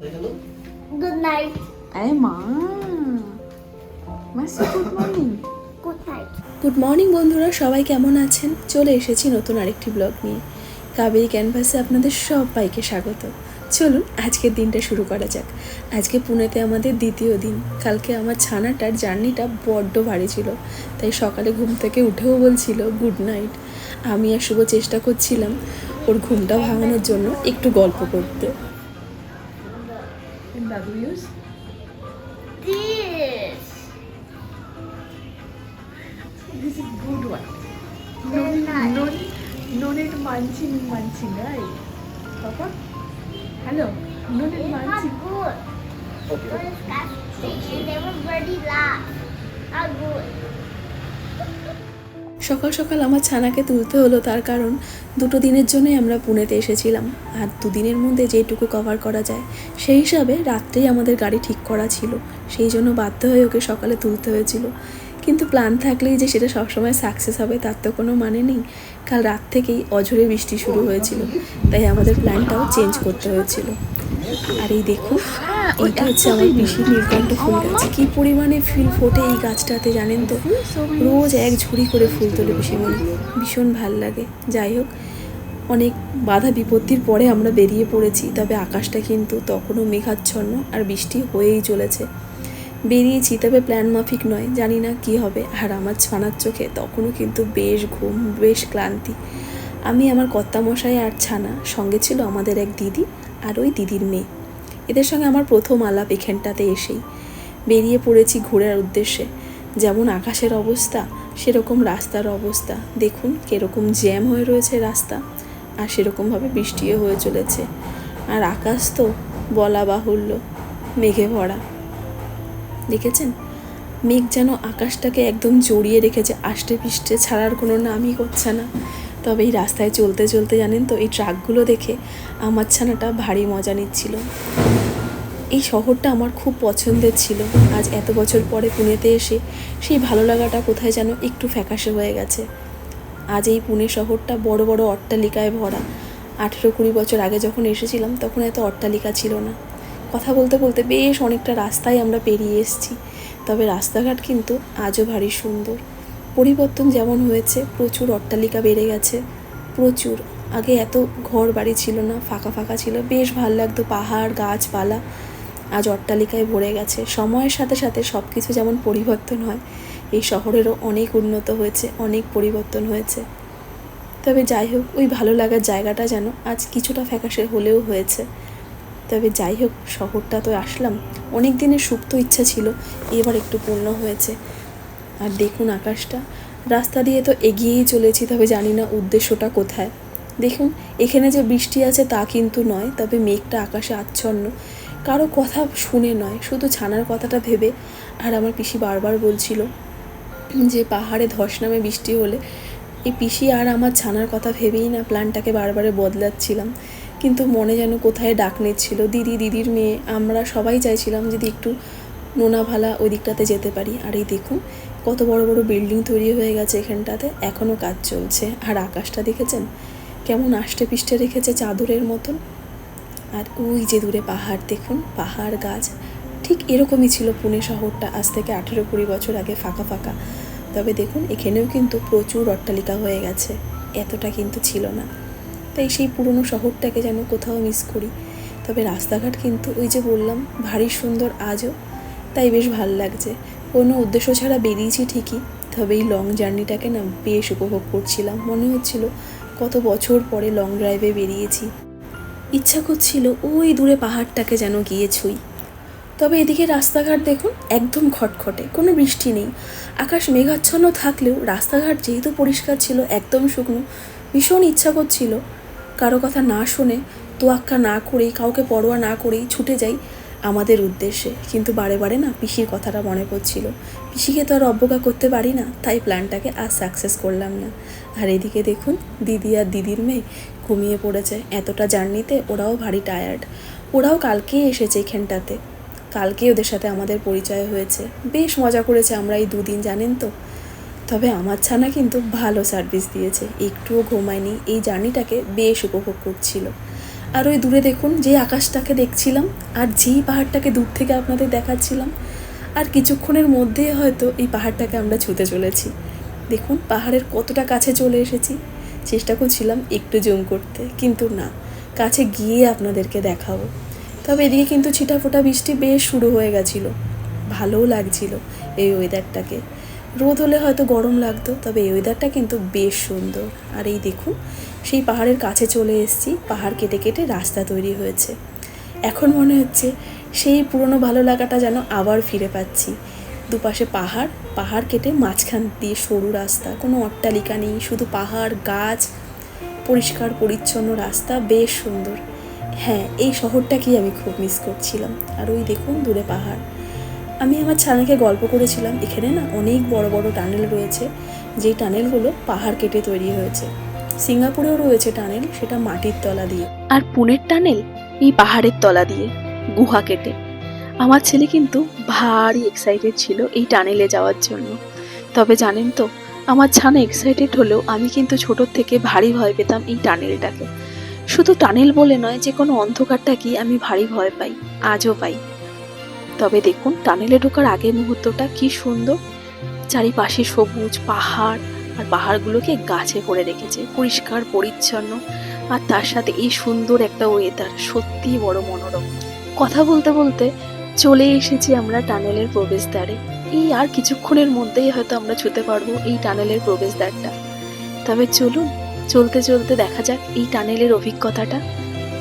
Good night. আরে মা মাসি good morning Good night. Good morning বন্ধুরা সবাই কেমন আছেন? চলে এসেছি নতুন আরেকটি ব্লগ নিয়ে। কাবেরি ক্যানভাসে আপনাদের সবাইকে স্বাগত। চলুন আজকের দিনটা শুরু করা যাক। আজকে পুনেতে আমাদের দ্বিতীয় দিন। কালকে আমার ছানাটার জার্নিটা বড্ড ভারী ছিল। তাই সকালে ঘুম থেকে উঠেও বলছিল গুড নাইট আমি আর শুভ চেষ্টা করছিলাম ওর ঘুমটা ভাঙানোর জন্য একটু গল্প করতে। to use? This. This is good one. No, Very no, no need munching, munching, right? Papa? Hello. No need it's munching. Not good. Okay. Because okay. everybody laughs. Not good. সকাল সকাল আমার ছানাকে তুলতে হলো তার কারণ দুটো দিনের জন্যই আমরা পুনেতে এসেছিলাম। আর দুদিনের মধ্যে যেটুকু কভার করা যায়, সেই হিসাবে রাত্রেই আমাদের গাড়ি ঠিক করা ছিল। সেই জন্য বাধ্য হয়ে ওকে সকালে তুলতে হয়েছিল। কিন্তু প্ল্যান থাকলেই যে সেটা সবসময় সাকসেস হবে, তার তো কোনো মানে নেই। কাল রাত থেকেই অঝরে বৃষ্টি শুরু হয়েছিল। তাই আমাদের প্ল্যানটাও চেঞ্জ করতে হয়েছিল। আর এই দেখুন এইটা হচ্ছে আমার পিসির নীলকণ্ঠ ফুল গাছ। কি পরিমাণে ফুল ফোটে এই গাছটাতে জানেন তো? রোজ এক ঝুড়ি করে ফুল তোলে পিসিমণি ভীষণ ভালো লাগে। যাই হোক অনেক বাধা বিপত্তির পরে আমরা বেরিয়ে পড়েছি তবে আকাশটা কিন্তু তখনও মেঘাচ্ছন্ন আর বৃষ্টি হয়েই চলেছে। বেরিয়েছি তবে প্ল্যান মাফিক নয় জানি না কি হবে। আর আমার ছানার চোখে তখনও কিন্তু বেশ ঘুম বেশ ক্লান্তি। আমি আমার কর্তামশাই আর ছানা সঙ্গে ছিল আমাদের এক দিদি আর ওই দিদির মেয়ে। এদের সঙ্গে আমার প্রথম আলাপ এখানটাতে এসেই। বেরিয়ে পড়েছি ঘোরার উদ্দেশ্যে। যেমন আকাশের অবস্থা, সেরকম রাস্তার অবস্থা। দেখুন কীরকম জ্যাম হয়ে রয়েছে রাস্তা, আর সেরকমভাবে বৃষ্টিও হয়ে চলেছে। আর আকাশ তো বলা বাহুল্য, মেঘে ভরা। দেখেছেন? মেঘ যেন আকাশটাকে একদম জড়িয়ে রেখেছে। আষ্টে পিষ্টে ছাড়ার কোনো নামই করছে না। তবে এই রাস্তায় চলতে চলতে জানেন তো, এই ট্রাকগুলো দেখে আমার ছানাটা ভারী মজা নিচ্ছিল। এই শহরটা আমার খুব পছন্দের ছিল। আজ এত বছর পরে পুনেতে এসে সেই ভালো লাগাটা কোথায় যেন একটু ফ্যাকাশে হয়ে গেছে। আজ এই পুনে শহরটা বড় বড় অট্টালিকায় ভরা। আঠেরো কুড়ি বছর আগে যখন এসেছিলাম, তখন এত অট্টালিকা ছিল না। কথা বলতে বলতে বেশ অনেকটা রাস্তায় আমরা পেরিয়ে এসেছি। তবে রাস্তাঘাট কিন্তু আজও ভারী সুন্দর। পরিবর্তন যেমন হয়েছে, প্রচুর অট্টালিকা বেড়ে গেছে। প্রচুর। আগে এত ঘর বাড়ি ছিল না, ফাঁকা ফাঁকা ছিল। বেশ ভালো লাগতো পাহাড়, গাছপালা। আজ অট্টালিকায় ভরে গেছে। সময়ের সাথে সাথে সব কিছু যেমন পরিবর্তন হয়। এই শহরেরও অনেক উন্নত হয়েছে, অনেক পরিবর্তন হয়েছে। তবে যাই হোক, ওই ভালো লাগার জায়গাটা যেন আজ কিছুটা ফ্যাকাশে হলেও হয়েছে। তবে যাই হোক, শহরটা তো আসলাম। অনেক দিনের সুপ্ত ইচ্ছা ছিল, এবার একটু পূর্ণ হয়েছে। আর দেখুন আকাশটা। রাস্তা দিয়ে তো এগিয়েই চলেছি, তবে জানি না উদ্দেশ্যটা কোথায়। দেখুন, এখানে যে বৃষ্টি আছে তা কিন্তু নয়, তবে মেঘটা আকাশে আচ্ছন্ন। কারও কথা শুনে নয়, শুধু ছানার কথাটা ভেবে। আর আমার পিসি বারবার বলছিল যে পাহাড়ে ধস নামে বৃষ্টি হলে এই পিসি আর আমার ছানার কথা ভেবেই না প্ল্যানটাকে বারবারে বদলাচ্ছিলাম। কিন্তু মনে যেন কোথায় ডাক নিচ্ছিল, দিদি দিদির মেয়ে। আমরা সবাই চাইছিলাম যদি একটু নোনাভালা ওই দিকটাতে যেতে পারি। আর এই দেখুন কত বড় বড় বিল্ডিং তৈরি হয়ে গেছে এখানটাতে। এখনও কাজ চলছে। আর আকাশটা দেখেছেন? কেমন আষ্টে পিষ্টে রেখেছে চাদরের মতন। আর ওই যে দূরে পাহাড়, দেখুন, পাহাড় গাছ। ঠিক এরকমই ছিল পুনে শহরটা আজ থেকে আঠেরো কুড়ি বছর আগে ফাঁকা ফাঁকা। তবে দেখুন, এখানেও কিন্তু প্রচুর অট্টালিকা হয়ে গেছে। এতটা কিন্তু ছিল না। তাই সেই পুরনো শহরটাকে যেন কোথাও মিস করি। তবে রাস্তাঘাট কিন্তু ওই যে বললাম, ভারী সুন্দর আজও। তাই বেশ ভালো লাগছে। কোনো উদ্দেশ্য ছাড়া বেরিয়েছি ঠিকই তবে এই লং জার্নিটাকে না বেশ উপভোগ করছিলাম। মনে হচ্ছিল কত বছর পরে লং ড্রাইভে বেরিয়েছি। ইচ্ছা করছিল ওই দূরে পাহাড়টাকে যেন গিয়ে ছুঁই। তবে এদিকে রাস্তাঘাট দেখুন একদম খটখটে, কোনো বৃষ্টি নেই। আকাশ মেঘাচ্ছন্ন থাকলেও রাস্তাঘাট যেহেতু পরিষ্কার ছিল, একদম শুকনো, ভীষণ ইচ্ছা করছিল কারও কথা না শুনে তোয়াক্কা না করেই, কাউকে পরোয়া না করেই ছুটে যাই। আমাদের উদ্দেশ্যে। কিন্তু বারে বারে না পিসির কথাটা মনে পড়ছিল। পিসিকে তো আর অবজ্ঞা করতে পারি না, তাই প্ল্যানটাকে আর সাকসেস করলাম না। আর এদিকে দেখুন, দিদি আর দিদির মেয়ে ঘুমিয়ে পড়েছে। এতটা জার্নিতে ওরাও ভারী টায়ার্ড ওরাও কালকেই এসেছে এখানটাতে। কালকে ওদের সাথে আমাদের পরিচয় হয়েছে। বেশ মজা করেছে আমরা এই দুদিন, জানেন তো? তবে আমার ছানা কিন্তু ভালো সার্ভিস দিয়েছে। একটুও ঘুমায়নি। এই জার্নিটাকে বেশ উপভোগ করছিল। আর ওই দূরে দেখুন, যে আকাশটাকে দেখছিলাম আর যেই পাহাড়টাকে দূর থেকে আপনাদের দেখাচ্ছিলাম আর কিছুক্ষণের মধ্যেই হয়তো এই পাহাড়টাকে আমরা ছুতে চলেছি। দেখুন, পাহাড়ের কতটা কাছে চলে এসেছি। চেষ্টা করছিলাম একটু জুম করতে, কিন্তু না, কাছে গিয়ে আপনাদেরকে দেখাবো। তবে এদিকে কিন্তু ছিটাফোটা বৃষ্টি বেশ শুরু হয়ে গেছিল। ভালোও লাগছিল এই ওয়েদারটাকে রোদ হলে হয়তো গরম লাগতো, তবে এই ওয়েদারটা কিন্তু বেশ সুন্দর। আর এই দেখুন, সেই পাহাড়ের কাছে চলে এসেছি, পাহাড় কেটে কেটে রাস্তা তৈরি হয়েছে। এখন মনে হচ্ছে সেই পুরনো ভালো লাগাটা যেন আবার ফিরে পাচ্ছি। দুপাশে পাহাড় পাহাড় কেটে মাঝখান দিয়ে সরু রাস্তা, কোনো অট্টালিকা নেই, শুধু পাহাড়, গাছ, পরিষ্কার, পরিচ্ছন্ন রাস্তা, বেশ সুন্দর। হ্যাঁ এই শহরটাকেই আমি খুব মিস করছিলাম। আর ওই দেখুন, দূরে পাহাড়। আমি আমার ছানাকে গল্প করেছিলাম। এখানে না অনেক বড় বড় টানেল রয়েছে। যেই টানেলগুলো পাহাড় কেটে তৈরি হয়েছে। সিঙ্গাপুরেও রয়েছে টানেল, সেটা মাটির তলা দিয়ে। আর পুনের টানেল এই পাহাড়ের তলা দিয়ে, গুহা কেটে। আমার ছেলে কিন্তু ভারী এক্সাইটেড ছিল এই টানেলে যাওয়ার জন্য। তবে জানেন তো, আমার ছানা এক্সাইটেড হলেও আমি কিন্তু ছোটোর থেকে ভারী ভয় পেতাম এই টানেলটাকে। শুধু টানেল বলে নয়, যে কোনো অন্ধকারটাকেই আমি ভারী ভয় পাই, আজও পাই। তবে দেখুন, টানেলে ঢোকার আগের মুহূর্তটা কি সুন্দর। চারিপাশে সবুজ পাহাড় আর পাহাড়গুলোকে গাছে করে রেখেছে, পরিষ্কার, পরিচ্ছন্ন। আর তার সাথে এই সুন্দর একটা ওয়েদার সত্যিই বড় মনোরম। কথা বলতে বলতে চলে এসেছি আমরা টানেলের প্রবেশদ্বারে। এই আর কিছুক্ষণের মধ্যেই হয়তো আমরা ছুতে পারব এই টানেলের প্রবেশদ্বারটা। তবে চলুন, চলতে চলতে দেখা যাক এই টানেলের অভিজ্ঞতাটা।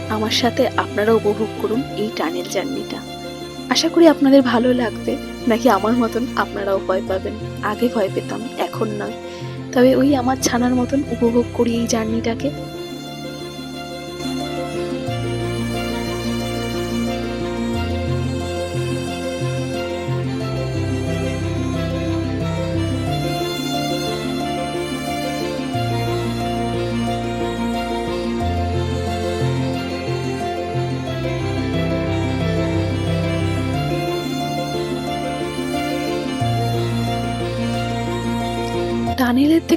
আমার সাথে আপনারা উপভোগ করুন এই টানেল জার্নিটা। আশা করি আপনাদের ভালো লাগবে, নাকি আমার মতন আপনারাও ভয় পাবেন? আগে ভয় পেতাম, এখন নয়। তবে ওই আমার ছানার মতন উপভোগ করি এই জার্নিটাকে।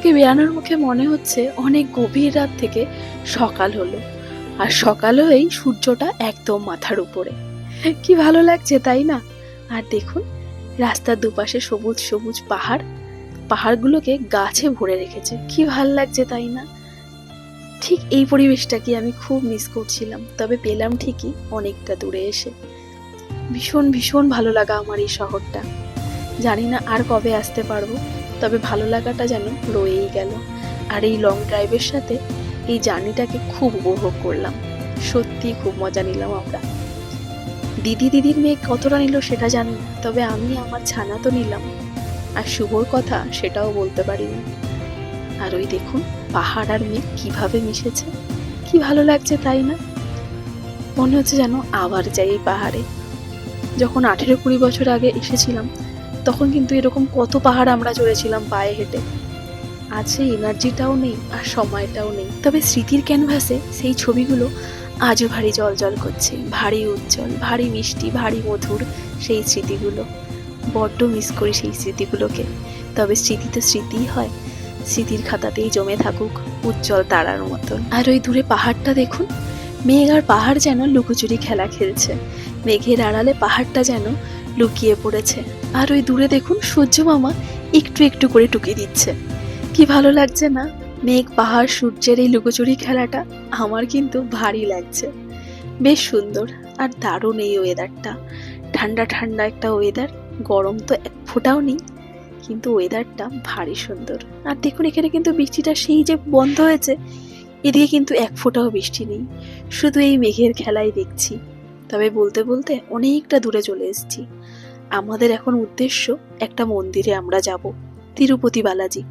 থেকে বেরানোর মুখে মনে হচ্ছে অনেক গভীর রাত থেকে সকাল হলো। আর সকাল হয়েই সূর্যটা একদম মাথার উপরে। কি ভালো লাগছে, তাই না? আর দেখুন, রাস্তার দুপাশে সবুজ সবুজ পাহাড়। পাহাড়গুলোকে গাছে ভরে রেখেছে। কি ভালো লাগছে, তাই না? ঠিক এই পরিবেশটাকে আমি খুব মিস করছিলাম। তবে পেলাম ঠিকই অনেকটা দূরে এসে। ভীষণ ভীষণ ভালো লাগা আমার এই শহরটা। জানি না আর কবে আসতে পারব। তবে ভালো লাগাটা যেন রয়েই গেল। আর এই লং ড্রাইভের সাথে এই জার্নিটাকে খুব উপভোগ করলাম। সত্যি খুব মজা নিলাম আমরা। দিদি দিদির মেয়ে কতটা নিল সেটা জানি না, তবে আমি আমার ছানা তো নিলাম। আর শুভর কথা সেটাও বলতে পারিনি। আর ওই দেখুন, পাহাড় আর মেঘ কীভাবে মিশেছে। কি ভালো লাগছে তাই না? মনে হচ্ছে যেন আবার যাই এই পাহাড়ে। যখন আঠেরো কুড়ি বছর আগে এসেছিলাম তখন কিন্তু এরকম কত পাহাড় আমরা চড়েছিলাম পায়ে হেঁটে। সেই এনার্জিটাও নেই আর সময়টাও নেই। তবে স্মৃতির ক্যানভাসে সেই ছবিগুলো আজও ভারী জল জল করছে, ভারী উজ্জ্বল, ভারী মিষ্টি, ভারী মধুর সেই স্মৃতিগুলো। বড্ড মিস করি সেই স্মৃতিগুলোকে। তবে স্মৃতি তো স্মৃতিই হয়। স্মৃতির খাতাতেই জমে থাকুক উজ্জ্বল তারার মতন। আর ওই দূরে পাহাড়টা দেখুন, মেঘ আর পাহাড় যেন লুকোচুরি খেলা খেলছে। মেঘের আড়ালে পাহাড়টা যেন লুকিয়ে পড়েছে। আর ওই দূরে দেখুন সূর্য মামা একটু একটু করে টুকে দিচ্ছে। কি ভালো লাগছে না? মেঘ, পাহাড়, সূর্যের এই লুকোচুরি খেলাটা আমার কিন্তু ভারী লাগছে। বেশ সুন্দর আর দারুণ এই ওয়েদারটা ঠান্ডা ঠান্ডা একটা ওয়েদার গরম তো এক ফোঁটাও নেই। কিন্তু ওয়েদারটা ভারী সুন্দর। আর দেখুন এখানে কিন্তু বৃষ্টিটা সেই যে বন্ধ হয়েছে, এদিকে কিন্তু এক ফোঁটাও বৃষ্টি নেই। শুধু এই মেঘের খেলাই দেখছি। তবে বলতে বলতে অনেকটা দূরে চলে এসেছি। আমাদের এখন উদ্দেশ্য একটা মন্দিরে আমরা যাব, তিরুপতি বালাজি।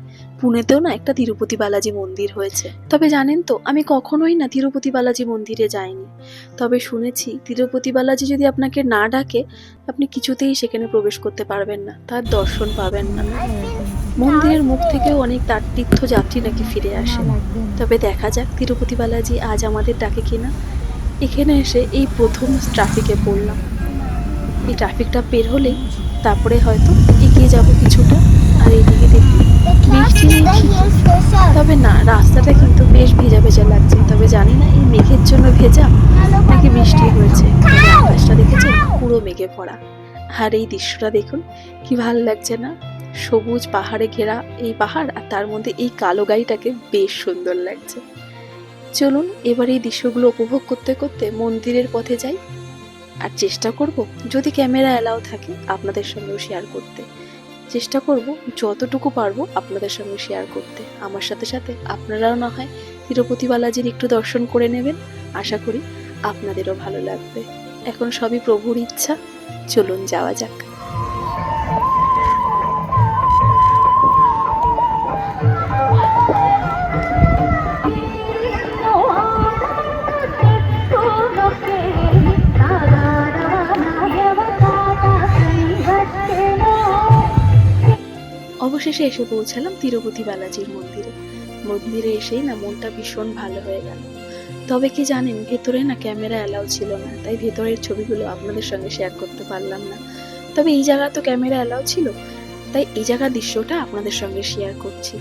পুনেতেও না একটা তিরুপতি বালাজি মন্দির হয়েছে। তবে জানেন তো, আমি কখনোই না তিরুপতি বালাজি মন্দিরে যাইনি। তবে শুনেছি তিরুপতি বালাজি যদি আপনাকে না ডাকে, আপনি কিছুতেই সেখানে প্রবেশ করতে পারবেন না, তার দর্শন পাবেন না। মন্দিরের মুখ থেকেও অনেক তার তীর্থযাত্রী নাকি ফিরে আসে তবে দেখা যাক তিরুপতি বালাজি আজ আমাদের ডাকে কিনা। এখানে এসে এই প্রথম ট্রাফিকে পড়লাম। এই ট্রাফিকটা পের হলেই তারপরে হয়তো এগিয়ে যাব কিছুটা আর এইদিকে Because বৃষ্টি. তবে না, রাস্তাটা কিন্তু বেশ ভেজা ভেজা লাগছে। তবে জানি না এই মেঘের জন্য ভেজা নাকি বৃষ্টি হয়েছে। আকাশটা দেখেছেন, পুরো মেঘে ভরা। আর এই দৃশ্যটা দেখুন, কি ভালো লাগছে না? সবুজ পাহাড়ে ঘেরা এই পাহাড় আর তার মধ্যে এই কালো গাড়িটাকে বেশ সুন্দর লাগছে। চলুন, এবার এই দৃশ্যগুলো উপভোগ করতে করতে মন্দিরের পথে যাই। আর চেষ্টা করব যদি ক্যামেরা অ্যালাউ থাকে আপনাদের সঙ্গেও শেয়ার করতে। চেষ্টা করব যতটুকু পারব আপনাদের সঙ্গে শেয়ার করতে। আমার সাথে সাথে আপনারাও না হয় তিরুপতি বালাজির একটু দর্শন করে নেবেন। আশা করি আপনাদেরও ভালো লাগবে। এখন সবই প্রভুর ইচ্ছা। চলুন যাওয়া যাক। অবশেষে এসে পৌঁছালাম তিরুপতি বালাজির মন্দিরে। মন্দিরে এসেই না মনটা ভীষণ ভালো হয়ে গেল। তবে কি জানেন, ভেতরে না ক্যামেরা অ্যালাউ ছিল না, তাই ভেতরের ছবিগুলো আপনাদের সঙ্গে শেয়ার করতে পারলাম না। তবে এই জায়গা তো ক্যামেরা অ্যালাউ ছিল, তাই এই জায়গার দৃশ্যটা আপনাদের সঙ্গে শেয়ার করছি।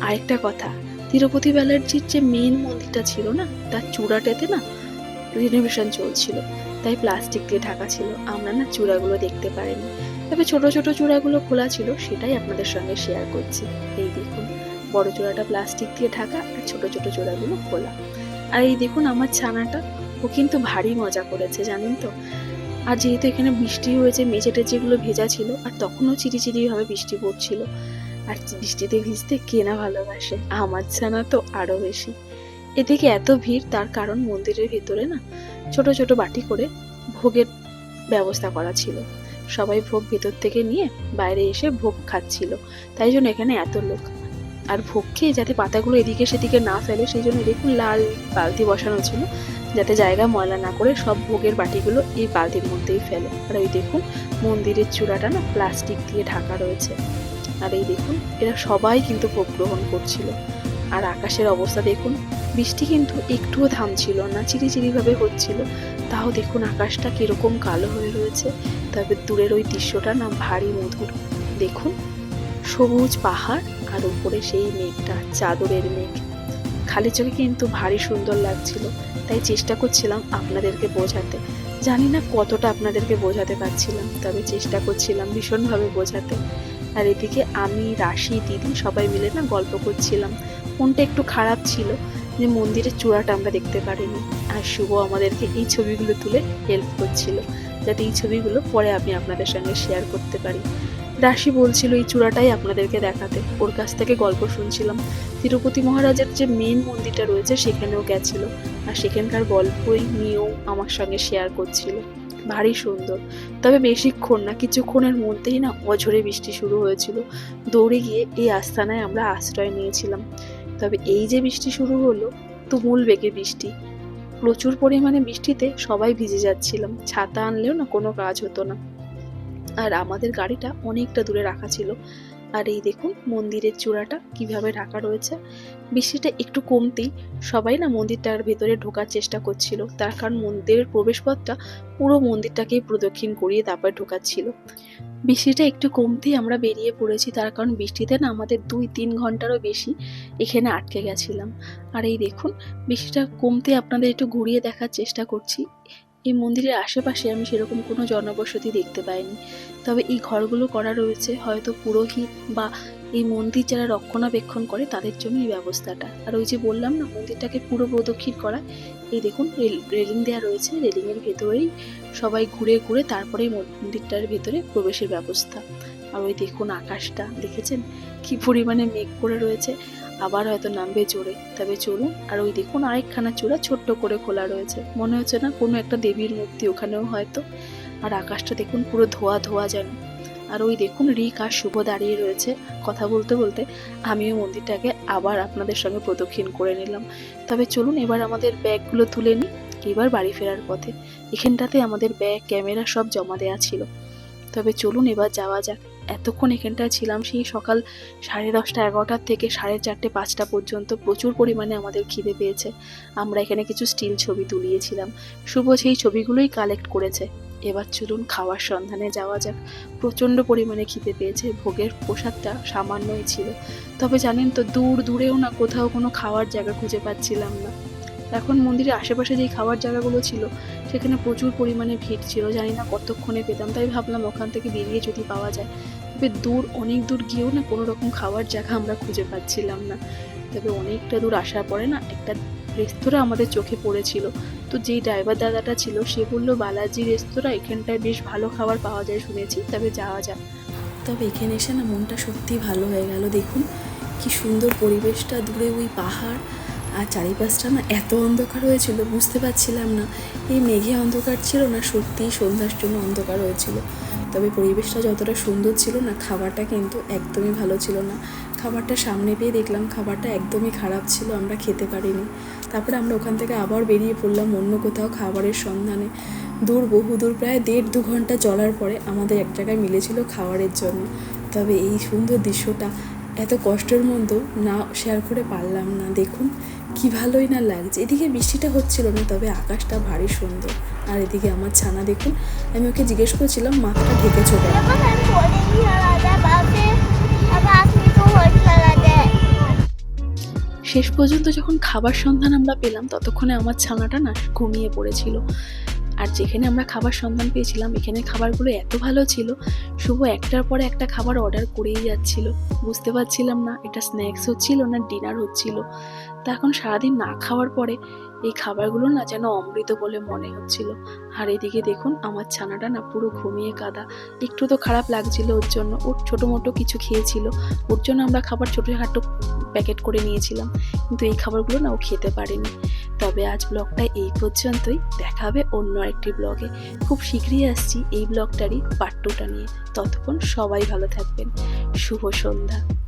আরেকটা কথা, তিরুপতি ব্যালার্জির যে মেন মন্দিরটা ছিল না, তার চূড়াটাতে না রিনোভেশন চলছিল, তাই প্লাস্টিক দিয়ে ঢাকা ছিল। আমরা না চূড়াগুলো দেখতে পারিনি। তবে ছোট ছোট চূড়াগুলো খোলা ছিল, সেটাই আপনাদের সঙ্গে শেয়ার করছি। এই দেখুন, বড় চূড়াটা প্লাস্টিক দিয়ে ঢাকা আর ছোট ছোট চূড়াগুলো খোলা। আর এই দেখুন, আমার ছানাটা, ও কিন্তু ভারী মজা করেছে, জানেন তো? আর যেহেতু এখানে বৃষ্টি হয়েছে, মেঝে টেঝেগুলো ভেজা ছিল, আর তখনও চিরিচিরি ভাবে বৃষ্টি পড়ছিল। আর বৃষ্টিতে ভিজতে কে না ভালোবাসে? আমার ছানা তো আরও বেশি। এদিকে এত ভিড়, তার কারণ মন্দিরের ভেতরে না, ছোট ছোট বাটি করে ভোগের ব্যবস্থা করা ছিল। সবাই ভোগ ভেতর থেকে নিয়ে বাইরে এসে ভোগ খাচ্ছিল। তাই জন্য এখানে এত লোক। আর ভোগ খেয়ে যাতে পাতাগুলো এদিকে সেদিকে না ফেলে, সেই জন্য দেখুন লাল বালতি বসানো ছিল, যাতে জায়গা ময়লা না করে সব ভোগের বাটিগুলো এই বালতির মধ্যেই ফেলে। আর ওই দেখুন মন্দিরের চূড়াটা না প্লাস্টিক দিয়ে ঢাকা রয়েছে। আর এই দেখুন, এরা সবাই কিন্তু ভোগ গ্রহণ করছিল। আর আকাশের অবস্থা দেখুন, বৃষ্টি কিন্তু একটুও থামছিল না, চিরিচিরিভাবে হচ্ছিল। তাও দেখুন আকাশটা কীরকম কালো হয়ে রয়েছে, তবে দূরের ওই দৃশ্যটা না ভারী মধুর। দেখুন, সবুজ পাহাড় আর উপরে সেই মেঘটা, চাদরের মেঘ। খালি চোখে কিন্তু ভারী সুন্দর লাগছিল, তাই চেষ্টা করছিলাম আপনাদেরকে বোঝাতে। জানি না কতটা আপনাদেরকে বোঝাতে পারছিলাম, তবে চেষ্টা করছিলাম ভীষণভাবে বোঝাতে। আর এদিকে আমি, রাশি, দিদি সবাই মিলে না গল্প করছিলাম। মনটা একটু খারাপ ছিল যে মন্দিরের চূড়াটা আমরা দেখতে পারিনি। আর শুভ আমাদেরকে এই ছবিগুলো তুলে হেল্প করছিল, যাতে এই ছবিগুলো পরে আমি আপনাদের সঙ্গে শেয়ার করতে পারি। রাশি বলছিল, এই চূড়াটাই আপনাদেরকে দেখাতে। ওর কাছ থেকে গল্প শুনছিলাম। তিরুপতি মহারাজের যে মেন মন্দিরটা রয়েছে সেখানেও গেছিল। আর সেখানকার গল্পই নিয়েও আমার সঙ্গে শেয়ার করছিল। ভারী সুন্দর। তবে বেশিক্ষণ না, কিছুক্ষণের মধ্যেই না অঝরে বৃষ্টি শুরু হয়েছিল। দৌড়ে গিয়ে এই আস্তানায় আমরা আশ্রয় নিয়েছিলাম। তবে এই যে বৃষ্টি শুরু হলো তুমুল বেগে বৃষ্টি। প্রচুর পরিমাণে বৃষ্টিতে সবাই ভিজে যাচ্ছিলাম, ছাতা আনলেও না কোনো কাজ হতো না। আর আমাদের গাড়িটা অনেকটা দূরে রাখা ছিল আর এই দেখুন মন্দিরের চূড়াটা কীভাবে ঢাকা রয়েছে। বৃষ্টিটা একটু কমতেই সবাই না মন্দিরটার ভেতরে ঢোকার চেষ্টা করছিল। তার কারণ মন্দিরের প্রবেশপথটা পুরো মন্দিরটাকেই প্রদক্ষিণ করিয়ে তারপর ঢোকাচ্ছিল। বৃষ্টিটা একটু কমতেই আমরা বেরিয়ে পড়েছি। তার কারণ বৃষ্টিতে না আমাদের দুই তিন ঘন্টারও বেশি এখানে আটকে গেছিলাম। আর এই দেখুন বৃষ্টিটা কমতে আপনাদের একটু ঘুরিয়ে দেখার চেষ্টা করছি। এই মন্দিরের আশেপাশে আমি সেরকম কোনো জনবসতি দেখতে পাইনি। তবে এই ঘরগুলো করা রয়েছে, হয়তো পুরোহিত বা এই মন্দির যারা রক্ষণাবেক্ষণ করে তাদের জন্য এই ব্যবস্থাটা। আর ওই যে বললাম না, মন্দিরটাকে পুরো প্রদক্ষিণ করা, এই দেখুন, রেল- দেওয়া রয়েছে। রেলিংয়ের ভেতরেই সবাই ঘুরে ঘুরে তারপরে মন্দিরটার ভেতরে প্রবেশের ব্যবস্থা। আর ওই দেখুন আকাশটা, দেখেছেন? কি পরিমাণে মেঘ করে রয়েছে। আবার হয়তো নামবে জোরে। তবে চলুন, আর ওই দেখুন আরেকখানা চূড়া ছোট্ট করে খোলা রয়েছে। মনে হচ্ছে না কোনো একটা দেবীর মূর্তি ওখানেও হয়তো। আর আকাশটা দেখুন পুরো ধোয়া ধোয়া যেন। আর ওই দেখুন রিক আর শুভ দাঁড়িয়ে রয়েছে। কথা বলতে বলতে আমিও মন্দিরটাকে আবার আপনাদের সঙ্গে প্রদক্ষিণ করে নিলাম। তবে চলুন এবার আমাদের ব্যাগগুলো তুলে নিই। এবার বাড়ি ফেরার পথে। এখানটাতে আমাদের ব্যাগ, ক্যামেরা সব জমা দেওয়া ছিল। তবে চলুন এবার যাওয়া যাক। এতক্ষণ এখানটায় ছিলাম সেই সকাল সাড়ে দশটা এগারোটার থেকে সাড়ে চারটে পাঁচটা পর্যন্ত প্রচুর পরিমাণে আমাদের খিদে পেয়েছে। আমরা এখানে কিছু স্টিল ছবি তুলিয়েছিলাম। শুভ সেই ছবিগুলোই কালেক্ট করেছে। এবার চলুন খাওয়ার সন্ধানে যাওয়া যাক। প্রচণ্ড পরিমাণে খিদে পেয়েছে। ভোগের প্রসাদটা সামান্যই ছিল। তবে জানেন তো, দূর দূরেও না কোথাও কোনো খাওয়ার জায়গা খুঁজে পাচ্ছিলাম না। এখন মন্দিরের আশেপাশে যেই খাওয়ার জায়গাগুলো ছিল সেখানে প্রচুর পরিমাণে ভিড় ছিল, জানি না কতক্ষণে পেতাম, তাই ভাবলাম ওখান থেকে বেরিয়ে যদি পাওয়া যায়। তবে দূর, অনেক দূর গিয়েও না কোনো রকম খাওয়ার জায়গা আমরা খুঁজে পাচ্ছিলাম না। তবে অনেকটা দূর আসার পরে না একটা রেস্তোরাঁ আমাদের চোখে পড়েছিল। তো যেই ড্রাইভার দাদাটা ছিল, সে বলল, বালাজি রেস্তোরাঁ, এখানটায় বেশ ভালো খাবার পাওয়া যায় শুনেছি, তবে যাওয়া যাক। তবে এখানে এসে না মনটা সত্যি ভালো হয়ে গেল, দেখুন। কি সুন্দর পরিবেশটা, দূরে ওই পাহাড় আর চারিপাশটা না এত অন্ধকার হয়েছিল, বুঝতে পারছিলাম না। এই মেঘে অন্ধকার ছিল না সত্যিই সন্ধ্যার জন্য অন্ধকার হয়েছিল। তবে পরিবেশটা যতটা সুন্দর ছিল না, খাবারটা কিন্তু একদমই ভালো ছিল না। খাবারটা সামনে পেয়ে দেখলাম খাবারটা একদমই খারাপ ছিল, আমরা খেতে পারিনি। তারপরে আমরা ওখান থেকে আবার বেরিয়ে পড়লাম অন্য কোথাও খাবারের সন্ধানে। দূর, বহু দূর, প্রায় দেড় দু ঘণ্টা চলার পরে আমাদের এক জায়গায় মিলেছিল খাবারের জন্য। তবে এই সুন্দর দৃশ্যটা এত কষ্টের মধ্যেও না শেয়ার করে পারলাম না। দেখুন কি ভালোই না লাগছে। এদিকে বৃষ্টিটা হচ্ছিল না তবে আকাশটা ভারী সুন্দর। আর এদিকে আমার ছানা দেখুন আমি ওকে জিজ্ঞেস করছিলাম মাথাটা ঢেকেছো. শেষ পর্যন্ত যখন খাবার সন্ধান আমরা পেলাম ততক্ষণে আমার ছানাটা না ঘুমিয়ে পড়েছিল। আর যেখানে আমরা খাবার সন্ধান পেয়েছিলাম এখানে খাবারগুলো এত ভালো ছিল। শুভ একটার পরে একটা খাবার অর্ডার করেই যাচ্ছিল। বুঝতে পারছিলাম না, এটা স্ন্যাক্স হচ্ছিল না ডিনার হচ্ছিল। তা এখন সারাদিন না খাওয়ার পরে এই খাবারগুলো না যেন অমৃত বলে মনে হচ্ছিল। আর এদিকে দেখুন, আমার ছানাটা না পুরো ঘুমিয়ে কাদা। একটু তো খারাপ লাগছিল ওর জন্য। ওর ছোটো মোটো কিছু খেয়েছিল। ওর জন্য আমরা খাবার ছোটো ছোটোখাটো প্যাকেট করে নিয়েছিলাম। কিন্তু এই খাবারগুলো না ও খেতে পারেনি। তবে আজ ব্লগটা এই পর্যন্তই। দেখা হবে অন্য একটি ব্লগে। খুব শীঘ্রই আসছি এই ব্লগটারই পার্ট টুটা নিয়ে। ততক্ষণ সবাই ভালো থাকবেন। শুভ সন্ধ্যা।